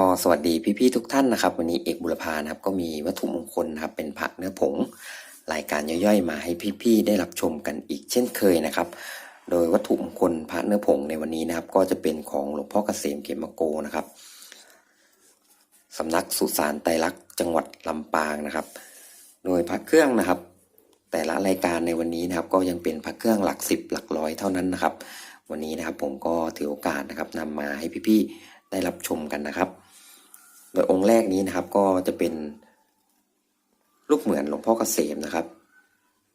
ก็สวัสดีพี่ๆทุกท่านนะครับ วันนี้เอกบุรพานะครับก็มีวัตถุมงคลนะครับเป็นพระเนื้อผง รายการย่อยๆ มาให้พี่ๆได้รับชมกันอีกเช่นเคยนะครับ โดยวัตถุมงคลพระเนื้อผงในวันนี้นะครับ ก็จะเป็นของหลวงพ่อเกษมเขมโกนะครับสำนักสุสานไตรลักษณ์จังหวัดลำปางนะครับ โดยพระเครื่องนะครับ แต่ละรายการในวันนี้นะครับ ก็ยังเป็นพระเครื่องหลักสิบหลักร้อยเท่านั้นนะครับ วันนี้นะครับผมก็ถือโอกาสนะครับนำมาให้พี่ๆได้รับชมกันนะครับ โดยองค์แรกนี้นะครับก็จะเป็นรูปเหมือนหลวงพ่อเกษมนะครับ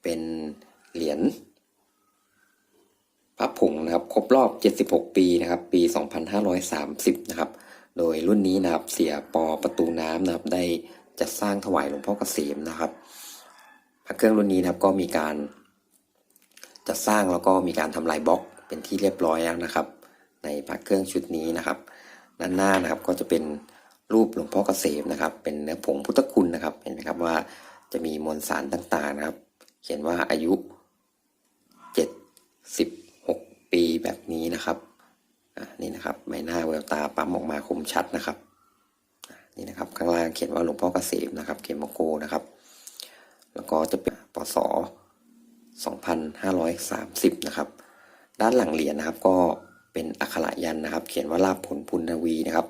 เป็นเหรียญพระผงนะครับ ครบรอบ 76 ปีนะครับ ปี 2530 นะครับ โดยรุ่นนี้นะครับเสียปอประตูน้ำนะครับ ได้จัดสร้างถวายหลวงพ่อเกษมนะครับ พระเครื่องรุ่นนี้นะครับก็มีการจัดสร้างแล้วก็มีการทำลายบล็อกเป็นที่เรียบร้อยแล้วนะครับ ในพระเครื่องชุดนี้นะครับ ด้านหน้านะครับก็จะเป็น รูปหลวงพ่อเกษมนะครับ เป็นเนื้อผงพุทธคุณนะครับเห็นไหมครับว่าจะมีมวลสารต่างๆนะครับ เขียนว่าอายุ 76 ปีแบบนี้นะครับนี่นะครับใบหน้าแววตาปั๊มออกมาคมชัดนะครับนี่นะครับข้างล่างเขียนว่าหลวงพ่อเกษมนะครับ เขมโกนะครับ แล้วก็จะเป็นปศ2530 นะครับ ด้านหลังเหรียญนะครับก็เป็นอักขระยันนะครับ เขียนว่าลาภผลพุนนาวีนะครับ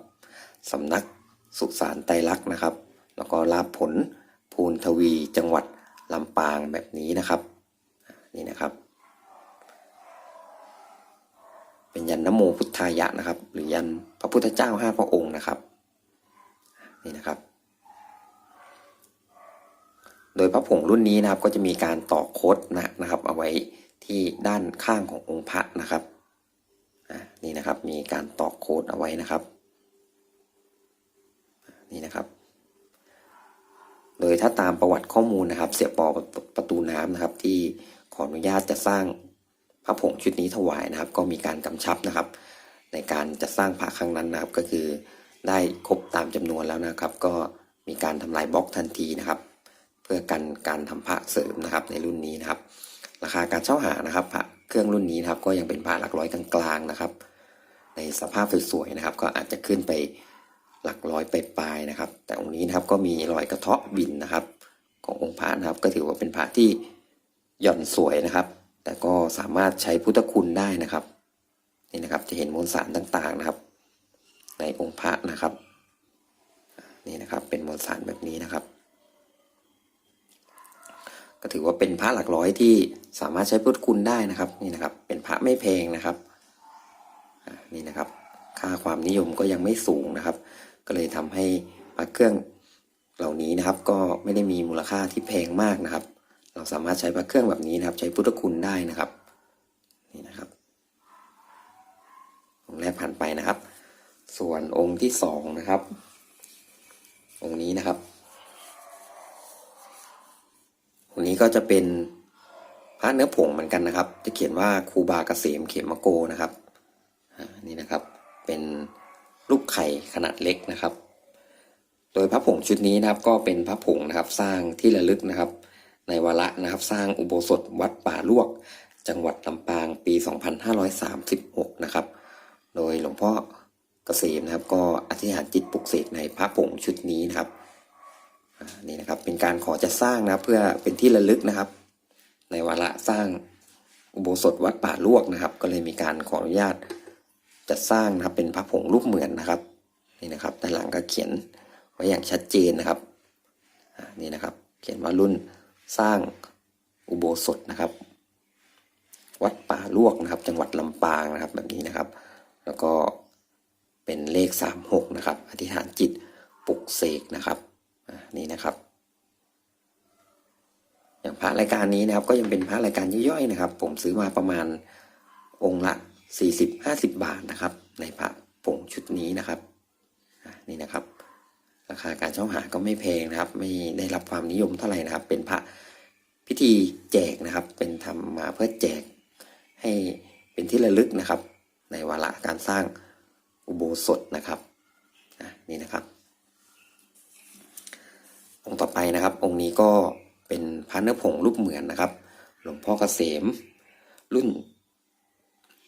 สำนัก สุสานไตรลักษณ์นะครับ แล้วก็ลาภผลภูนทวีจังหวัดลำปางแบบนี้นะครับ นี่นะครับ เป็นยันนโมพุทธายะนะครับ หรือยันพระพุทธเจ้าห้าพระองค์นะครับ นี่นะครับ โดยพระผงรุ่นนี้นะครับก็จะมีการต่อโคดนะนะครับ เอาไว้ที่ด้านข้างขององค์พระนะครับนี่นะครับมีการต่อโคดเอาไว้นะครับ นี่นะครับโดยถ้าตามประวัติข้อมูลนะครับ เสียปอประตูน้ำนะครับ ที่ขออนุญาตจะสร้างพระผงชุดนี้ถวายนะครับ ก็มีการกำชับนะครับ ในการจะสร้างพระครั้งนั้นนะครับ ก็คือได้ครบตามจำนวนแล้วนะครับ ก็มีการทำลายบล็อกทันทีนะครับ เพื่อกันการทำพระเสริมนะครับในรุ่นนี้นะครับ ราคาการเช่าหานะครับพระเครื่องรุ่นนี้นะครับ ก็ยังเป็นพระหลักร้อยกลางๆนะครับ ในสภาพสวยๆนะครับ ก็อาจจะขึ้นไป หลักร้อยไปปลายนะครับ แต่องค์นี้นะครับก็มีรอยกระเทาะบินนะครับ ขององค์พระนะครับ ก็ถือว่าเป็นพระที่หย่อนสวยนะครับ แต่ก็สามารถใช้พุทธคุณได้นะครับนี่นะครับจะเห็นมวลสารต่างๆนะครับ ในองค์พระนะครับนี่นะครับเป็นมวลสารแบบนี้นะครับ ก็ถือว่าเป็นพระหลักร้อยที่สามารถใช้พุทธคุณได้นะครับนี่นะครับ เป็นพระไม่แพงนะครับนี่นะครับ ค่าความนิยมก็ยังไม่สูงนะครับ ก็เลยทำให้พระเครื่องเหล่านี้นะครับ ก็ไม่ได้มีมูลค่าที่แพงมากนะครับ เราสามารถใช้พระเครื่องแบบนี้นะครับ ใช้พุทธคุณได้นะครับนี่นะครับ องค์แรกผ่านไปนะครับ ส่วนองค์ที่สองนะครับ องค์นี้นะครับองค์นี้ก็จะเป็นพระเนื้อผงเหมือนกันนะครับ จะเขียนว่าครูบากเกษมเขมโกนะครับนี่นะครับ เป็น รูปไข่ขนาดเล็กนะครับ โดยพระผงชุดนี้นะครับก็เป็นพระผงนะครับสร้างที่ระลึกนะครับ ในวาระนะครับสร้างอุโบสถวัดป่าลวก จังหวัดลำปางปี 2536 นะครับ โดยหลวงพ่อเกษมนะครับ ก็อธิษฐานจิตปลุกเสกในพระผงชุดนี้นะครับนี่นะครับเป็นการขอจะสร้างนะเพื่อเป็นที่ระลึกนะครับ ในวาระสร้างอุโบสถวัดป่าลวกนะครับ ก็เลยมีการขออนุญาต จัดสร้างนะครับเป็นพระผงรูปเหมือนนะครับนี่นะครับด้านหลังก็เขียนไว้อย่างชัดเจนนะครับนี่นะครับ เขียนว่ารุ่นสร้างอุโบสถนะครับ วัดป่าลวกนะครับ จังหวัดลำปางนะครับแบบนี้นะครับ แล้วก็เป็นเลขสามหกนะครับ อธิษฐานจิตปลุกเสกนะครับนี่นะครับอย่างพระรายการนี้นะครับก็ยังเป็นพระรายการย่อยๆนะครับ ผมซื้อมาประมาณองค์ละ สี่สิบห้าสิบบาทนะครับ ในพระผงชุดนี้นะครับนี่นะครับ ราคาการเช่าหาก็ไม่แพงนะครับ ไม่ได้รับความนิยมเท่าไหร่นะครับ เป็นพระพิธีแจกนะครับ เป็นทำมาเพื่อแจกให้เป็นที่ระลึกนะครับ ในวาระการสร้างอุโบสถนะครับนี่นะครับ องค์ต่อไปนะครับ องค์นี้ก็เป็นพระเนื้อผงรูปเหมือนนะครับ หลวงพ่อเกษมรุ่น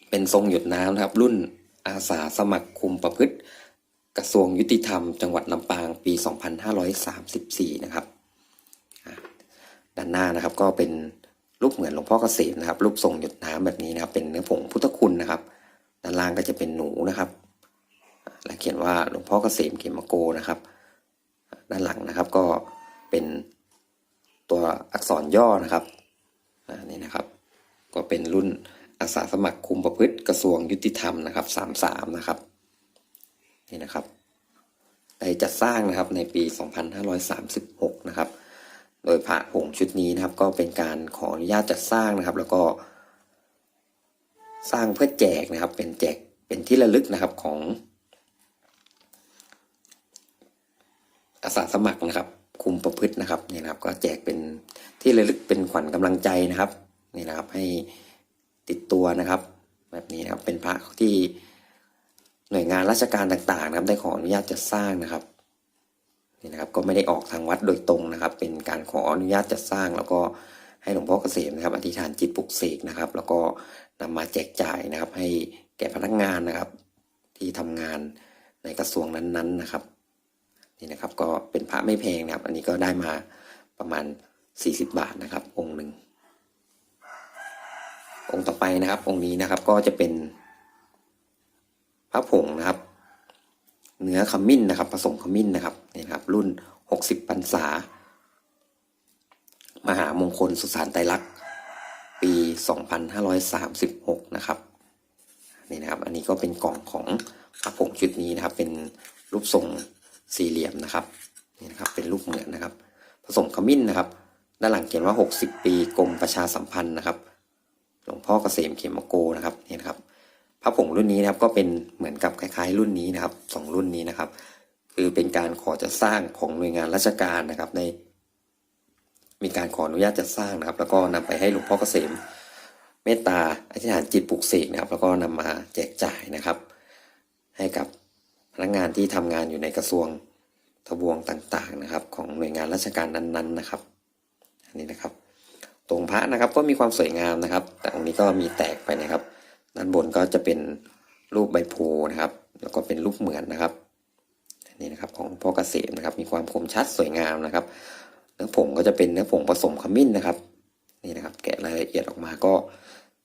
เป็นทรงหยดน้ำนะครับ รุ่นอาสาสมัครคุมประพฤติ กระทรวงยุติธรรม จังหวัดลำปางปี 2534 นะครับอะด้านหน้านะครับก็เป็นรูปเหมือนหลวงพ่อเกษมนะครับ รูปทรงหยดน้ำแบบนี้นะครับ เป็นเนื้อผงพุทธคุณนะครับ ด้านล่างก็จะเป็นหนูนะครับ และเขียนว่าหลวงพ่อเกษมเขมโกนะครับ ด้านหลังนะครับก็เป็นตัวอักษรย่อนะครับนี่นะครับ ก็เป็นรุ่น อาสาสมัครคุมประพฤติกระทรวงยุติธรรมนะครับ33นะครับนี่นะครับ ได้จัดสร้างนะครับในปี 2536 นะครับ โดยพระผงชุดนี้นะครับ ก็เป็นการขออนุญาตจัดสร้างนะครับ แล้วก็ สร้างเพื่อแจกนะครับ เป็นแจกเป็นที่ระลึกนะครับของอาสาสมัครนะครับ คุมประพฤตินะครับนี่นะครับ ก็แจกเป็นที่ระลึกเป็นขวัญกำลังใจนะครับนี่นะครับให้ ติดตัวนะครับ แบบนี้นะครับเป็นพระที่หน่วยงานราชการต่างๆ นะครับ ได้ขออนุญาตจัดสร้างนะครับนี่นะครับก็ไม่ได้ออกทางวัดโดยตรงนะครับ เป็นการขออนุญาตจัดสร้าง แล้วก็ให้หลวงพ่อเกษมนะครับ อธิษฐานจิตปลุกเสกนะครับ แล้วก็นำมาแจกจ่ายนะครับ ให้แก่พนักงานนะครับ ที่ทำงานในกระทรวงนั้นๆนะครับนี่นะครับก็เป็นพระไม่แพงนะครับ อันนี้ก็ได้มาประมาณ 40 บาทนะครับ องค์หนึ่ง องค์ต่อไปนะครับ องค์นี้นะครับก็จะเป็นพระผงนะครับ เนื้อขมิ้นนะครับ ผสมขมิ้นนะครับนี่นครับ รุ่น 60พรรษามหามงคลสุสานไตรลักษณ์ปี 2536 นะครับนี่นะครับ อันนี้ก็เป็นกล่องของพระผงชุดนี้นะครับ เป็นรูปทรงสี่เหลี่ยมนะครับนี่นะครับ เป็นรูปเหมือนนะครับ ผสมขมิ้นนะครับ ด้านหลังเขียนว่า 60 ปีกรมประชาสัมพันธ์นะครับ หลวงพ่อเกษมเขมโกนะครับนี่นะครับพระผงรุ่นนี้นะครับก็เป็นเหมือนกับคล้ายๆ รุ่นนี้นะครับสองรุ่นนี้นะครับ คือเป็นการขอจะสร้างของหน่วยงานราชการนะครับใน มีการขออนุญาตจะสร้างนะครับ แล้วก็นำไปให้หลวงพ่อเกษมเมตตาอธิษฐานจิตปลุกเสกนะครับ แล้วก็นำมาแจกจ่ายนะครับ ให้กับพนักงานที่ทำงานอยู่ในกระทรวงทบวงต่างๆนะครับ ของหน่วยงานราชการนั้นๆนะครับ อันนี้นะครับ ตรงพระนะครับก็มีความสวยงามนะครับ แต่องค์นี้ก็มีแตกไปนะครับ ด้านบนก็จะเป็นรูปใบโพนะครับ แล้วก็เป็นรูปเหมือนนะครับนนี้นะครับของพ่อเกษมนะครับ มีความคมชัดสวยงามนะครับ เนื้อผงก็จะเป็นเนื้อผงผสมขมิ้นนะครับ นี่นะครับ แกะรายละเอียดออกมาก็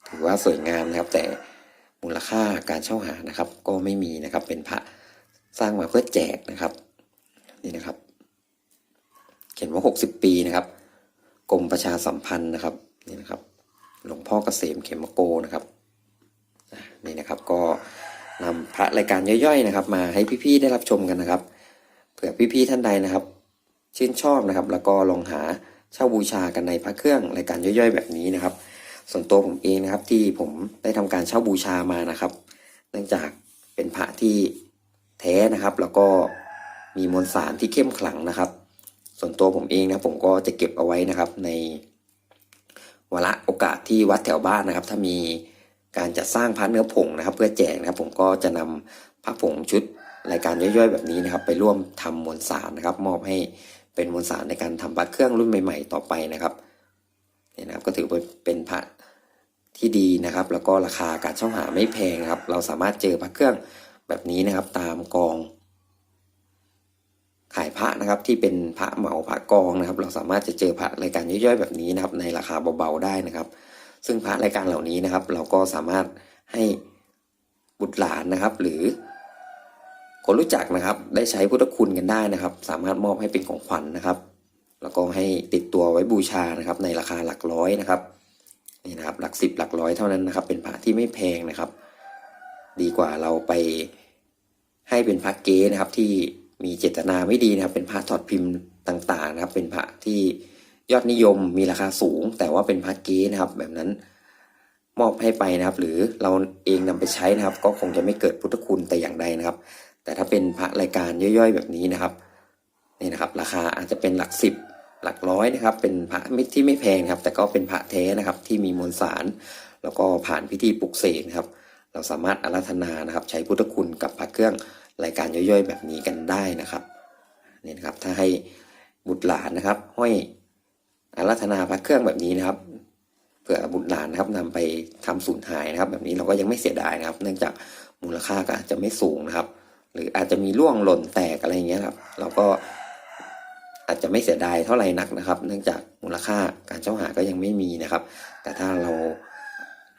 ถือว่าสวยงามนะครับ แต่มูลค่าการเช่าหานะครับ ก็ไม่มีนะครับ เป็นพระสร้างมาเพื่อแจกนะครับ นี่นะครับ เขียนว่า 60 ปีนะครับ กรมประชาสัมพันธ์นะครับนี่นะครับ หลวงพ่อเกษมเขมโกนะครับนี่นะครับก็นำพระรายการย่อยๆนะครับ มาให้พี่ๆได้รับชมกันนะครับ เผื่อพี่ๆท่านใดนะครับ ชื่นชอบนะครับ แล้วก็ลองหาเช่าบูชากันในพระเครื่องรายการย่อยๆ แบบนี้นะครับ ส่วนตัวผมเองนะครับที่ผมได้ทำการเช่าบูชามานะครับ เนื่องจากเป็นพระที่แท้นะครับ แล้วก็มีมวลสารที่เข้มขลังนะครับ ส่วนตัวผมเองนะผมก็จะเก็บเอาไว้นะครับ ในวาระโอกาสที่วัดแถวบ้านนะครับ ถ้ามีการจัดสร้างพระเนื้อผงนะครับ เพื่อแจกนะครับ ผมก็จะนำพระผงชุดรายการย่อยๆแบบนี้นะครับ ไปร่วมทำมวลสารนะครับ มอบให้เป็นมวลสารในการทำพระเครื่องรุ่นใหม่ ๆ ต่อไปนะครับเนี่ยนะครับ ก็ถือว่าเป็นพระที่ดีนะครับ แล้วก็ราคาการเช่าหาไม่แพงนะครับ เราสามารถเจอพระเครื่องแบบนี้นะครับ ตามกอง ระนะครับที่เป็นพระเหมาพระกองนะครับ เราสามารถจะเจอพระรายการย่อยๆแบบนี้นะครับ ในราคาเบาๆได้นะครับ ซึ่งพระรายการเหล่านี้นะครับ เราก็สามารถให้บุตรหลานนะครับ หรือ คนรู้จักนะครับ ได้ใช้พุทธคุณกันได้นะครับ สามารถมอบให้เป็นของขวัญนะครับ แล้วก็ให้ติดตัวไว้บูชานะครับ ในราคาหลักร้อยนะครับนี่นะครับ หลักสิบหลักร้อยเท่านั้นนะครับ เป็นพระที่ไม่แพงนะครับ ดีกว่าเราไปให้เป็นพระเก๊นะครับที่ มีเจตนาไม่ดีนะครับเป็นพระถอดพิมพ์ต่างๆนะครับ เป็นพระที่ยอดนิยมมีราคาสูง แต่ว่าเป็นพระเก๊นะครับ แบบนั้นมอบให้ไปนะครับ หรือเราเองนำไปใช้นะครับ ก็คงจะไม่เกิดพุทธคุณแต่อย่างใดนะครับ แต่ถ้าเป็นพระรายการย่อยๆ แบบนี้นะครับนี่นะครับ ราคาอาจจะเป็นหลักสิบหลักร้อยนะครับ เป็นพระที่ไม่แพงครับ แต่ก็เป็นพระแท้นะครับ ที่มีมวลสาร แล้วก็ผ่านพิธีปลุกเสกนะครับ เราสามารถอาราธนานะครับ ใช้พุทธคุณกับพระเครื่อง รายการย่อยๆ แบบนี้กันได้นะครับนี่นะครับถ้าให้บุตรหลานนะครับ ห้อยอาราธนาพระเครื่องแบบนี้นะครับเผื่อบุตรหลานนะครับนำไปทำสูญหายนะครับ แบบนี้เราก็ยังไม่เสียดายนะครับ เนื่องจากมูลค่าก็อาจจะไม่สูงนะครับ หรืออาจจะมีร่วงหล่นแตกอะไรเงี้ยครับ เราก็อาจจะไม่เสียดายเท่าไหร่นักนะครับ เนื่องจากมูลค่าการเช่าหาก็ยังไม่มีนะครับ แต่ถ้าเรา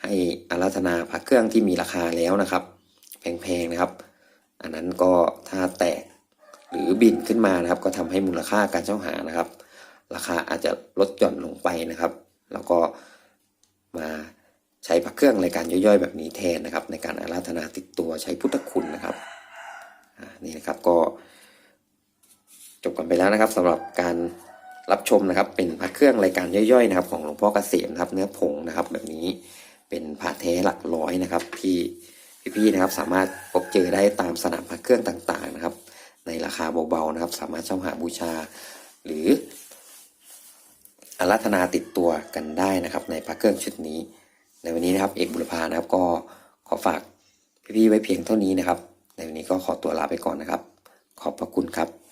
ให้อาราธนาพระเครื่องที่มีราคาแล้วนะครับ แพงๆนะครับ อันนั้นก็ถ้าแตกหรือบินขึ้นมานะครับ ก็ทำให้มูลค่าการเช่าหานะครับ ราคาอาจจะลดหย่อนลงไปนะครับ แล้วก็มาใช้พระเครื่องรายการย่อยๆ แบบนี้แทนนะครับ ในการอาราธนาติดตัวใช้พุทธคุณนะครับนี่นะครับก็จบกันไปแล้วนะครับสำหรับการรับชมนะครับ เป็นพระเครื่องรายการย่อยๆนะครับ ของหลวงพ่อเกษมนะครับ เนื้อผงนะครับ แบบนี้เป็นพระแท้หลักร้อยนะครับที่ พี่ๆนะครับสามารถพบเจอได้ตามสนามพระเครื่องต่างๆนะครับ ในราคาเบาๆนะครับ สามารถเช่าหาบูชา หรืออาราธนาติดตัวกันได้นะครับ ในพระเครื่องชุดนี้ ในวันนี้นะครับเอกบุรพานะครับก็ขอฝากพี่ๆไว้เพียงเท่านี้นะครับ ในวันนี้ก็ขอตัวลาไปก่อนนะครับ ขอบพระคุณครับ